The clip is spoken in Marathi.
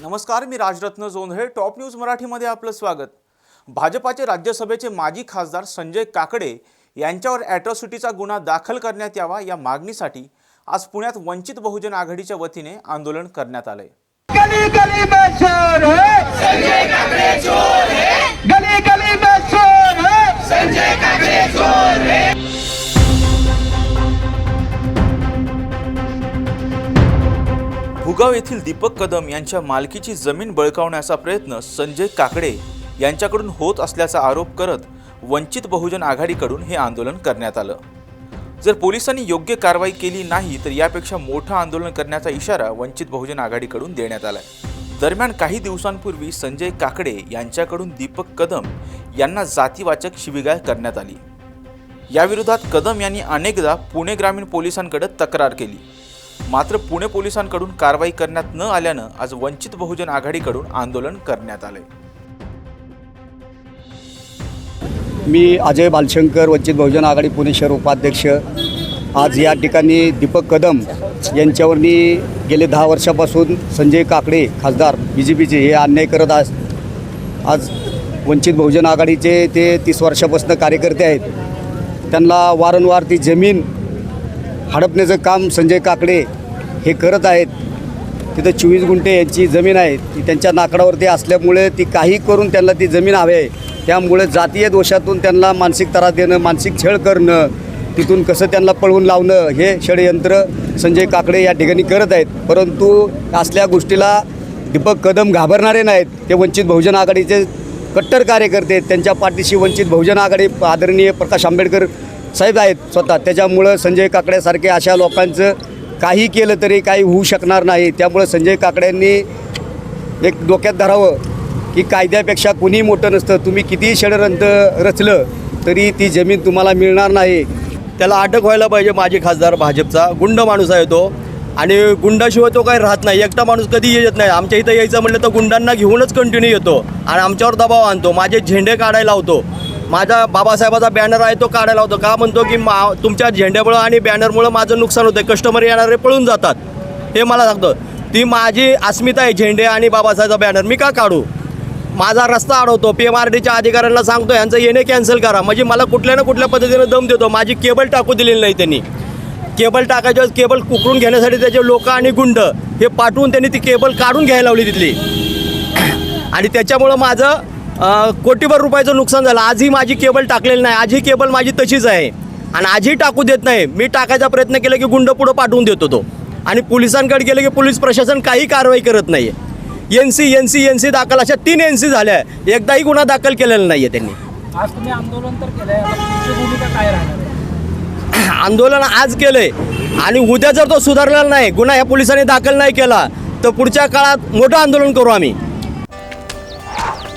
नमस्कार मी राजरत्न जोंधळे टॉप न्यूज मराठीमध्ये आपलं स्वागत. भाजपाचे राज्यसभेचे माजी खासदार संजय काकडे यांच्यावर ॲट्रॉसिटीचा गुन्हा दाखल करण्यात यावा या मागणीसाठी आज पुण्यात वंचित बहुजन आघाडीच्या वतीने आंदोलन करण्यात आलंय. भुगाव येथील दीपक कदम यांच्या मालकीची जमीन बळकावण्याचा प्रयत्न संजय काकडे यांच्याकडून होत असल्याचा आरोप करत वंचित बहुजन आघाडीकडून हे आंदोलन करण्यात आलं. जर पोलिसांनी योग्य कारवाई केली नाही तर यापेक्षा मोठं आंदोलन करण्याचा इशारा वंचित बहुजन आघाडीकडून देण्यात आलाय. दरम्यान काही दिवसांपूर्वी संजय काकडे यांच्याकडून दीपक कदम यांना जातीवाचक शिवीगाळ करण्यात आली. याविरोधात कदम यांनी अनेकदा पुणे ग्रामीण पोलिसांकडे तक्रार केली. मात्र पुणे पोलिसांकडून कारवाई करण्यात न आल्यानं आज वंचित बहुजन आघाडीकडून आंदोलन करण्यात आले मी अजय बालशंकर वंचित बहुजन आघाडी पुणे शहर उपाध्यक्ष. आज या ठिकाणी दीपक कदम यांच्यावरनी गेले दहा वर्षापासून संजय काकडे खासदार बी जे पीचे हे अन्याय करत आज आज वंचित बहुजन आघाडीचे ते तीस वर्षापासून कार्यकर्ते आहेत. त्यांना वारंवार ती जमीन हडपण्याचं काम संजय काकडे हे करत आहेत. तिथं चोवीस गुंठे यांची जमीन आहे. ती त्यांच्या नाकडावरती असल्यामुळे ती काही करून त्यांना ती जमीन हवी आहे. त्यामुळे जातीय दोषातून त्यांना मानसिक त्रास देणं मानसिक छळ करणं तिथून कसं त्यांना पळवून लावणं हे षडयंत्र संजय काकडे या ठिकाणी करत आहेत. परंतु असल्या गोष्टीला दीपक कदम घाबरणारे नाहीत. ते वंचित बहुजन आघाडीचे कट्टर कार्यकर्ते त्यांच्या पाठीशी वंचित बहुजन आघाडी आदरणीय प्रकाश आंबेडकर साहेब आहेत स्वतः. त्याच्यामुळं संजय काकड्यासारखे अशा लोकांचं काही केलं तरी काही होऊ शकणार नाही. त्यामुळं संजय काकड्यांनी एक डोक्यात धरावं की कायद्यापेक्षा कुणीही मोठं नसतं. तुम्ही कितीही षडयंत्र रचलं तरी ती जमीन तुम्हाला मिळणार नाही. त्याला अटक व्हायला पाहिजे माजी खासदार भाजपचा. गुंड माणूस आहे तो. आणि गुंडाशिवाय तो काही राहत नाही. एकटा माणूस कधी येत नाही. आमच्या इथं यायचं म्हटलं तर गुंडांना घेऊनच कंटिन्यू येतो. आणि आमच्यावर दबाव आणतो. माझे झेंडे काढायला लावतो. माझा बाबासाहेबाचा बॅनर आहे तो काढायला होतो. का म्हणतो की मा तुमच्या झेंड्यामुळं आणि बॅनरमुळं माझं नुकसान होतं कस्टमर येणारे पळून जातात. हे मला सांगतो. ती माझी अस्मिता आहे झेंडे आणि बाबासाहेबचा बॅनर मी का काढू? माझा रस्ता अडवतो. पी एम आर डीच्या अधिकाऱ्यांना सांगतो यांचं येणे कॅन्सल करा. म्हणजे मला कुठल्या ना कुठल्या पद्धतीनं दम देतो. माझी केबल टाकू दिलेली नाही त्यांनी. केबल टाकायच्या केबल कुकरून घेण्यासाठी त्याचे लोक आणि गुंड हे पाठवून त्यांनी ती केबल काढून घ्यायला लावली तिथली. आणि त्याच्यामुळं माझं कोटीभर रुपयाचं नुकसान झालं. आजही माझी केबल टाकलेली नाही. आजही केबल माझी तशीच आहे. आणि आजही टाकू देत नाही. मी टाकायचा प्रयत्न केला की गुंड पुढं पाठवून देतो तो. आणि पोलिसांकडे गेलं की पोलीस प्रशासन काही कारवाई करत नाही N C N C N C दाखल अशा तीन एन सी झाल्या. एकदाही गुन्हा दाखल केलेला नाही आहे त्यांनी. आज तुम्ही आंदोलन तर आहे? आंदोलन आज केलंय. आणि उद्या जर तो सुधारलेला नाही गुन्हा या पोलिसांनी दाखल नाही केला तर पुढच्या काळात मोठं आंदोलन करू आम्ही.